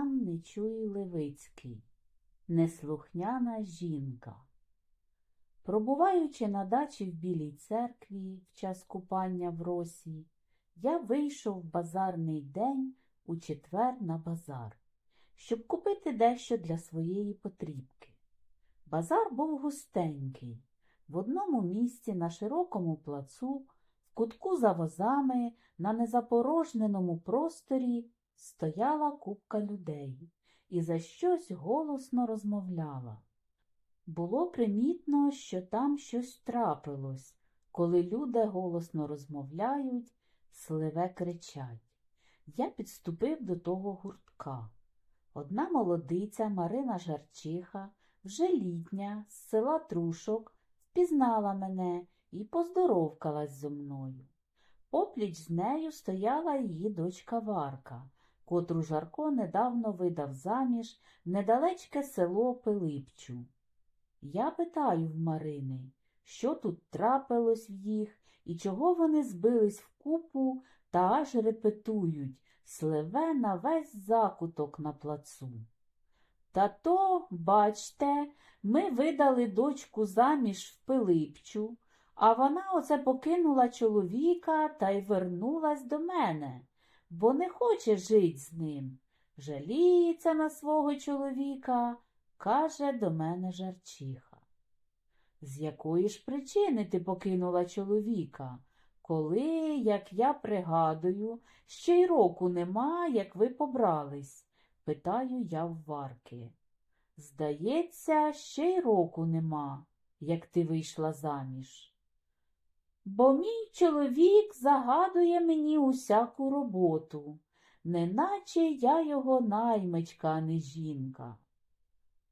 Іван Нечуй Левицький Неслухняна жінка. Пробуваючи на дачі в Білій церкві в час купання в росі, я вийшов в базарний день у четвер на базар, щоб купити дещо для своєї потрібки. Базар був густенький. В одному місці на широкому плацу, в кутку за возами, на незапорожненому просторі стояла купка людей і за щось голосно розмовляла. Було примітно, що там щось трапилось, коли люди голосно розмовляють, сливе кричать. Я підступив до того гуртка. Одна молодиця Марина Жарчиха, вже літня, з села Трушок, впізнала мене і поздоровкалась зо мною. Попліч з нею стояла її дочка Варка, котру Жарко недавно видав заміж недалечке село Пилипчу. Я питаю в Марини, що тут трапилось в їх і чого вони збились в купу та аж репетують сливе на весь закуток на плацу. Та то, бачте, ми видали дочку заміж в Пилипчу, а вона оце покинула чоловіка та й вернулась до мене, бо не хоче жить з ним. Жаліється на свого чоловіка, каже до мене жарчиха. З якої ж причини ти покинула чоловіка? Коли, як я пригадую, ще й року нема, як ви побрались, питаю я в Варки. Здається, ще й року нема, як ти вийшла заміж. Бо мій чоловік загадує мені усяку роботу, неначе я його наймичка, не жінка.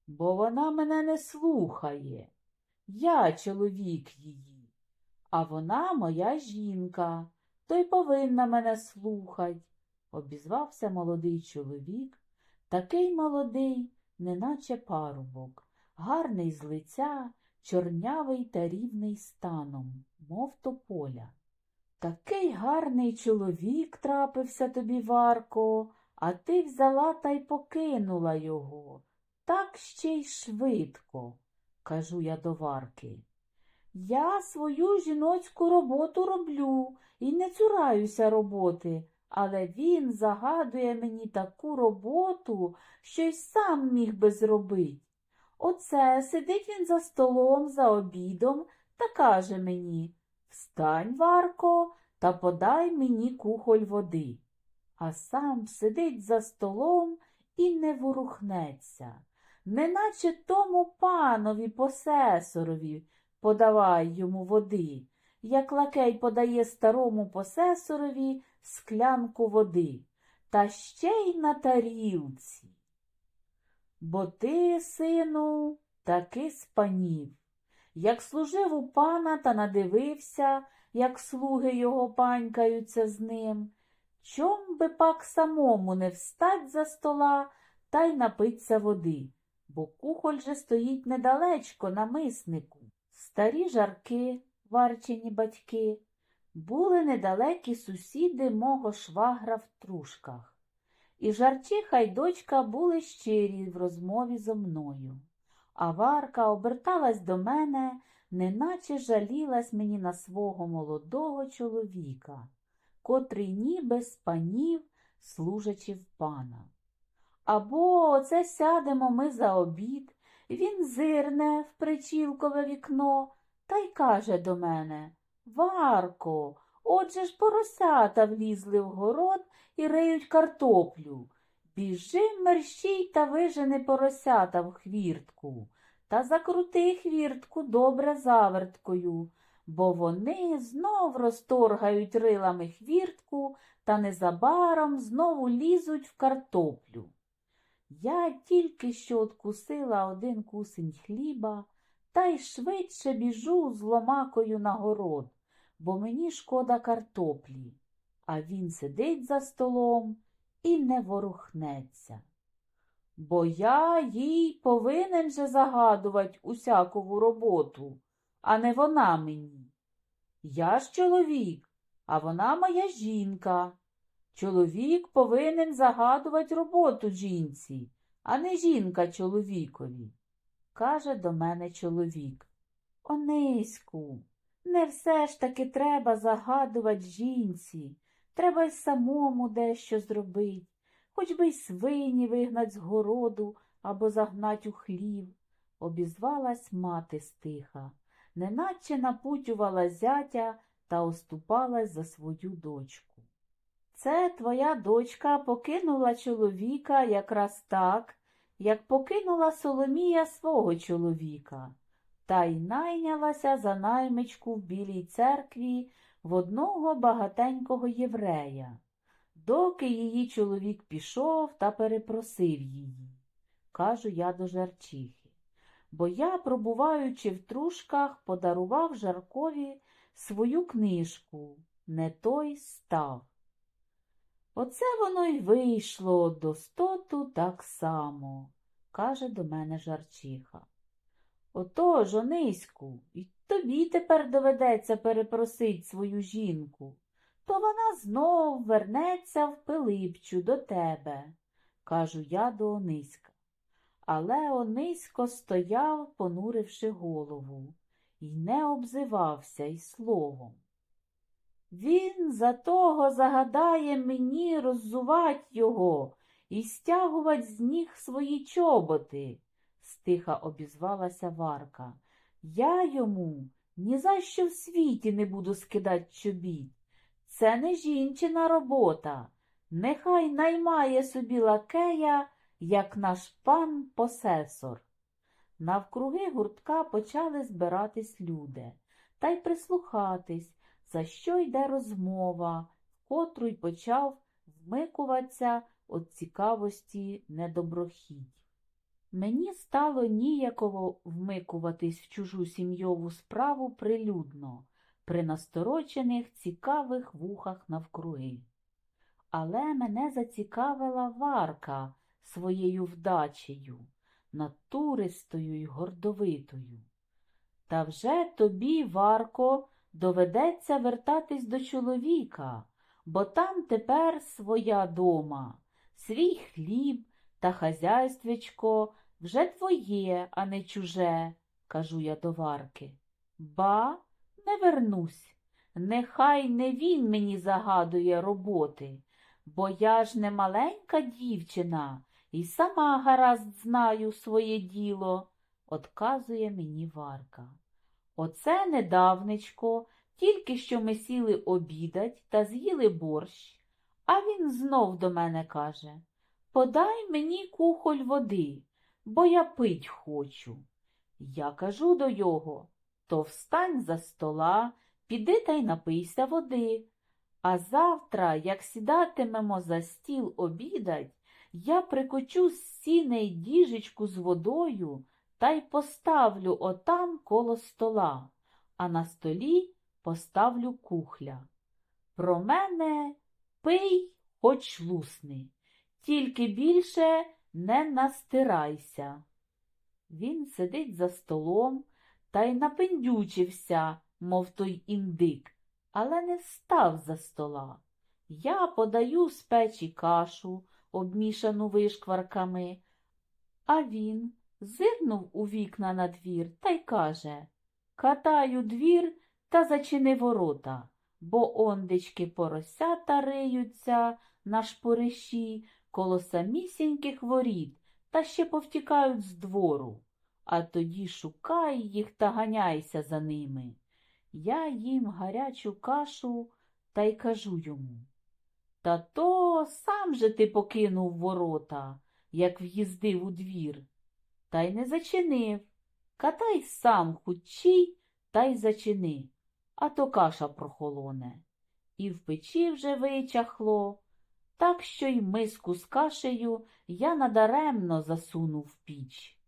Бо вона мене не слухає. Я чоловік її, а вона моя жінка, то й повинна мене слухать, обізвався молодий чоловік, такий молодий, неначе парубок, гарний з лиця, чорнявий та рівний станом, мов тополя. Такий гарний чоловік трапився тобі, Варко, а ти взяла та й покинула його. Так ще й швидко, кажу я до Варки. Я свою жіноцьку роботу роблю і не цураюся роботи, але він загадує мені таку роботу, що й сам міг би зробить. Оце сидить він за столом, за обідом та каже мені Встань, Варко, та подай мені кухоль води. А сам сидить за столом і не ворухнеться, неначе тому панові посесорові подавай йому води, як лакей подає старому посесорові склянку води, та ще й на тарілці. Бо ти, сину, таки спанів. Як служив у пана та надивився, як слуги його панькаються з ним, чом би пак самому не встать за стола та й напиться води, бо кухоль же стоїть недалечко на миснику. Старі жарки, варчені батьки, були недалекі сусіди мого швагра в трушках. І жарчиха й дочка були щирі в розмові зо мною. А Варка оберталась до мене, неначе жалілась мені на свого молодого чоловіка, котрий ніби спанів, служачи в пана. Або оце сядемо ми за обід, він зирне в причілкове вікно та й каже до мене Варко, отже ж поросята влізли в город і риють картоплю. Біжи мерщій та вижени поросята в хвіртку, та закрути хвіртку добре заверткою, бо вони знов розторгають рилами хвіртку та незабаром знову лізуть в картоплю. Я тільки що откусила один кусень хліба та й швидше біжу з ломакою на город, бо мені шкода картоплі, а він сидить за столом і не ворухнеться. Бо я їй повинен же загадувати усякову роботу, а не вона мені. Я ж чоловік, а вона моя жінка. Чоловік повинен загадувати роботу жінці, а не жінка чоловікові. Каже до мене чоловік. Ониську, не все ж таки треба загадувати жінці. Треба й самому дещо зробить, хоч би й свині вигнать з городу або загнать у хлів, обізвалась мати стиха, неначе напутювала зятя та оступалась за свою дочку. Це твоя дочка покинула чоловіка якраз так, як покинула Соломія свого чоловіка, та й найнялася за наймичку в білій церкві в одного багатенького єврея, доки її чоловік пішов та перепросив її, кажу я до жарчихи. Бо я, пробуваючи в трушках, подарував Жаркові свою книжку Не той став. Оце воно й вийшло до стоту так само, каже до мене жарчиха. Отож, Ониську, і тобі тепер доведеться перепросить свою жінку, то вона знов вернеться в Пилипчу до тебе, кажу я до Ониська. Але Онисько стояв, понуривши голову, і не обзивався й словом. Він за того загадає мені роззувать його і стягувать з ніг свої чоботи, стиха обізвалася Варка. Я йому ні за що в світі не буду скидать чобіт. Це не жінчина робота. Нехай наймає собі лакея, як наш пан посесор. Навкруги гуртка почали збиратись люди та й прислухатись, за що йде розмова, котру й почав вмикуватися від цікавості недоброхідь. Мені стало ніяково вмикуватись в чужу сім'йову справу прилюдно, при насторочених цікавих вухах навкруги. Але мене зацікавила Варка своєю вдачею, натуристою й гордовитою. Та вже тобі, Варко, доведеться вертатись до чоловіка, бо там тепер своя дома, свій хліб та хазяйствечко вже твоє, а не чуже, кажу я до Варки. Ба, не вернусь. Нехай не він мені загадує роботи, бо я ж не маленька дівчина і сама гаразд знаю своє діло, отказує мені Варка. Оце недавнечко, тільки що ми сіли обідать та з'їли борщ, а він знов до мене каже Подай мені кухоль води, бо я пить хочу. Я кажу до його то встань за стола, піди та й напийся води. А завтра, як сідатимемо за стіл обідать, я прикочу з сіней діжечку з водою та й поставлю отам коло стола, а на столі поставлю кухля. Про мене пий, хоч лусни, тільки більше не настирайся. Він сидить за столом та й напендючився, мов той індик, але не встав за стола. Я подаю з печі кашу, обмішану вишкварками, а він зирнув у вікна на двір та й каже Катаю двір та зачини ворота, бо ондечки поросята риються на шпориші коло самісіньких воріт та ще повтікають з двору. А тоді шукай їх та ганяйся за ними. Я їм гарячу кашу та й кажу йому. Та то сам же ти покинув ворота, як в'їздив у двір, та й не зачинив. Катай сам хучій та й зачини, а то каша прохолоне. І в печі вже вичахло, так що й миску з кашею я надаремно засунув в піч.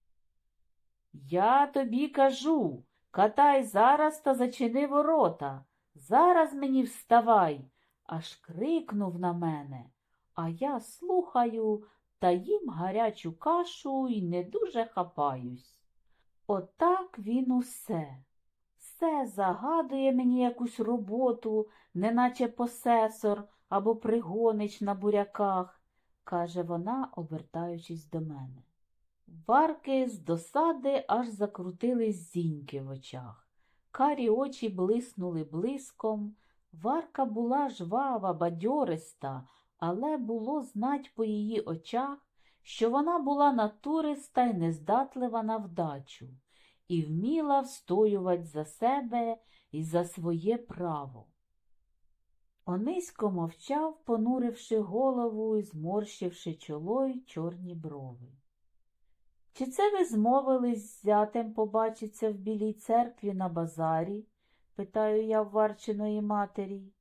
Я тобі кажу, катай зараз та зачини ворота. Зараз мені вставай, аж крикнув на мене, а я слухаю та їм гарячу кашу і не дуже хапаюсь. Отак він усе. Все загадує мені якусь роботу, неначе посесор, або пригонич на буряках, каже вона, обертаючись до мене. Варки з досади аж закрутились зіньки в очах. Карі очі блиснули блиском. Варка була жвава, бадьориста, але було знать по її очах, що вона була натуриста й нездатлива на вдачу, і вміла встоювати за себе і за своє право. Онисько мовчав, понуривши голову і зморщивши чоло й чорні брови. Чи це ви змовились з зятем побачиться в білій церкві на базарі? питаю я в Варчиної матері.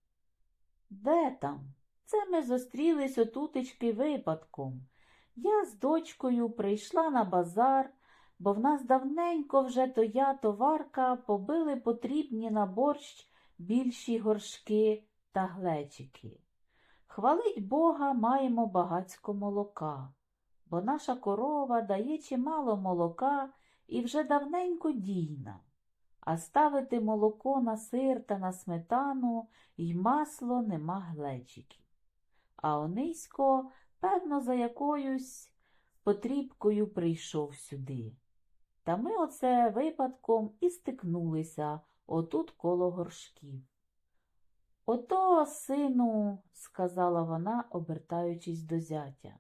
Де там? Це ми зустрілись отутечки випадком. Я з дочкою прийшла на базар, бо в нас давненько вже то я, то Варка побили потрібні на борщ більші горшки та глечики. Хвалить Бога, маємо багацько молока, бо наша корова дає чимало молока і вже давненько дійна, а ставити молоко на сир та на сметану й масло нема глечиків. А Онисько, певно, за якоюсь потрібкою прийшов сюди. Та ми оце випадком і стикнулися отут коло горшків. Ото, сину, сказала вона, обертаючись до зятя,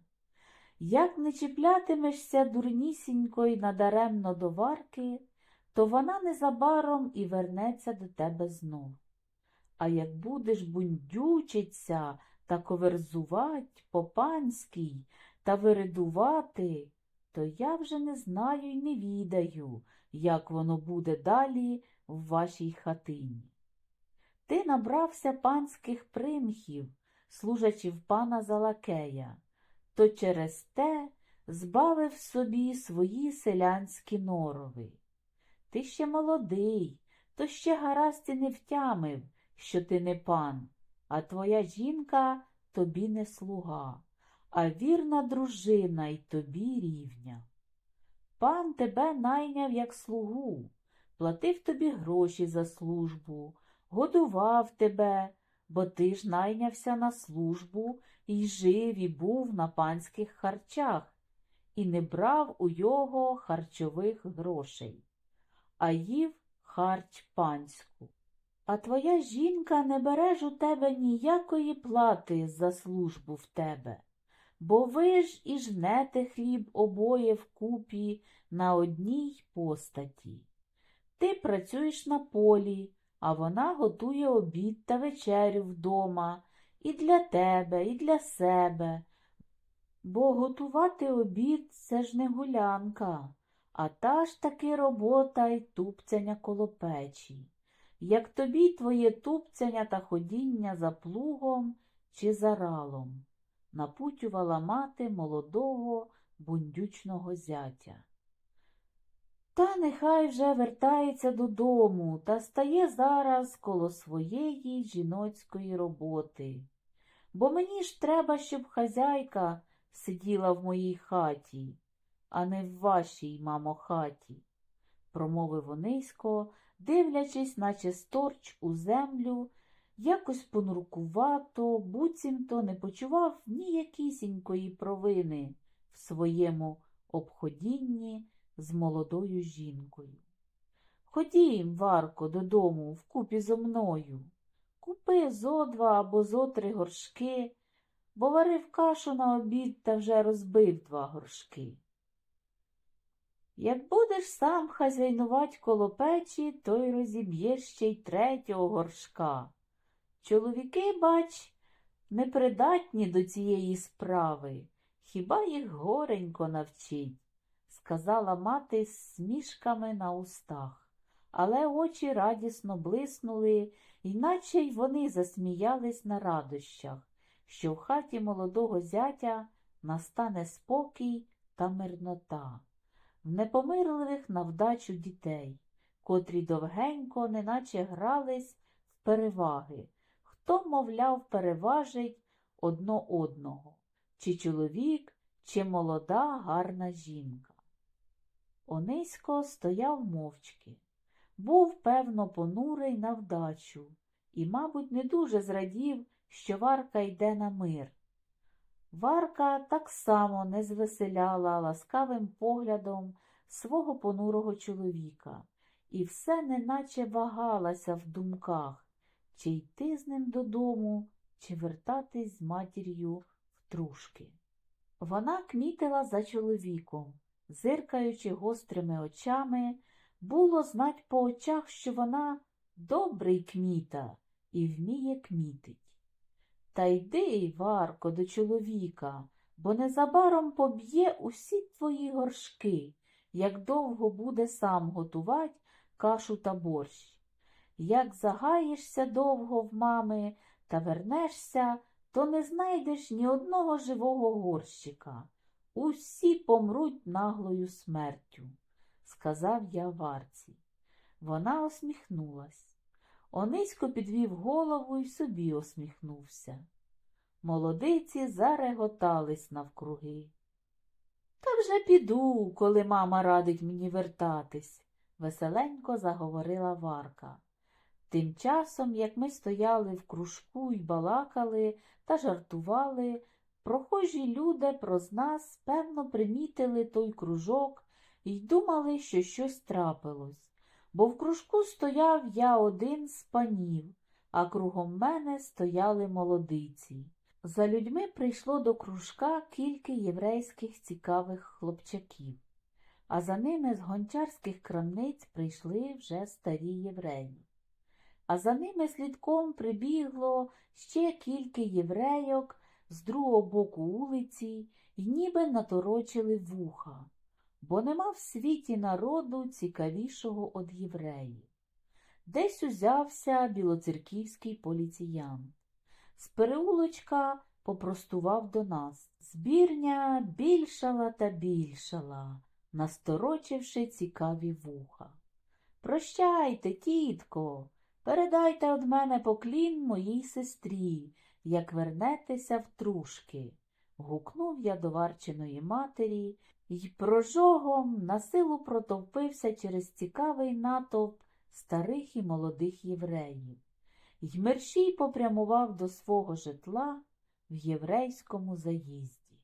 як не чіплятимешся дурнісінько й надаремно до варки, то вона незабаром і вернеться до тебе знов. А як будеш бундючиться та коверзувать по панській та виридувати, то я вже не знаю й не відаю, як воно буде далі в вашій хатині. Ти набрався панських примхів, служачи в пана Залакея, то через те збавив собі свої селянські норови. Ти ще молодий, то ще гаразд і не втямив, що ти не пан, а твоя жінка тобі не слуга, а вірна дружина й тобі рівня. Пан тебе найняв як слугу, платив тобі гроші за службу годував тебе, бо ти ж найнявся на службу і жив і був на панських харчах, і не брав у його харчових грошей, а їв харч панську. А твоя жінка не бере ж у тебе ніякої плати за службу в тебе, бо ви ж і жнете хліб обоє вкупі на одній постаті. Ти працюєш на полі, а вона готує обід та вечерю вдома і для тебе, і для себе. Бо готувати обід це ж не гулянка, а та ж таки робота й тупцяня коло печі. Як тобі твоє тупцяня та ходіння за плугом чи за ралом, напутювала мати молодого бундючного зятя. Та нехай вже вертається додому та стає зараз коло своєї жіноцької роботи. Бо мені ж треба, щоб хазяйка сиділа в моїй хаті, а не в вашій, мамо, хаті, промовив Онисько, дивлячись, наче сторч у землю, якось понуркувато, буцімто не почував ніякісінької провини в своєму обходінні з молодою жінкою. Ходім, Варко, додому вкупі зо мною. Купи зо два або зо три горшки, бо варив кашу на обід та вже розбив два горшки. Як будеш сам хазяйнувать коло печі, то й розіб'єш ще й третього горшка. Чоловіки, бач, непридатні до цієї справи, хіба їх горенько навчить сказала мати з смішками на устах, але очі радісно блиснули, іначе й вони засміялись на радощах, що в хаті молодого зятя настане спокій та мирнота, в непомирливих на вдачу дітей, котрі довгенько, неначе грались в переваги, хто, мовляв, переважить одно одного, чи чоловік, чи молода гарна жінка. Онисько стояв мовчки. Був, певно, понурий на вдачу і, мабуть, не дуже зрадів, що Варка йде на мир. Варка так само не звеселяла ласкавим поглядом свого понурого чоловіка і все неначе вагалася в думках, чи йти з ним додому, чи вертатись з матір'ю в трушки. Вона кмітила за чоловіком, зиркаючи гострими очами, було знать по очах, що вона добрий кміта і вміє кмітить. Та йди, Варко, до чоловіка, бо незабаром поб'є усі твої горшки, як довго буде сам готувать кашу та борщ. Як загаєшся довго в мами та вернешся, то не знайдеш ні одного живого горщика. Усі помруть наглою смертю, сказав я Варці. Вона усміхнулась. Онисько підвів голову і собі усміхнувся. Молодиці зареготались навкруги. Та вже піду, коли мама радить мені вертатись, веселенько заговорила Варка. Тим часом, як ми стояли в кружку й балакали та жартували, прохожі люди проз нас, певно, примітили той кружок і думали, що щось трапилось, бо в кружку стояв я один з панів, а кругом мене стояли молодиці. За людьми прийшло до кружка кілька єврейських цікавих хлопчаків, а за ними з гончарських крамниць прийшли вже старі євреї. А за ними слідком прибігло ще кілька єврейок з другого боку вулиці й ніби наторочили вуха, бо нема в світі народу цікавішого од євреїв. Десь узявся білоцерківський поліціян. З переулочка попростував до нас. Збірня більшала та більшала, насторочивши цікаві вуха. Прощайте, тітко, передайте од мене поклін моїй сестрі, як вернетеся в трушки. Гукнув я до Варчиної матері й прожогом на силу протовпився через цікавий натовп старих і молодих євреїв й мерщій попрямував до свого житла в єврейському заїзді.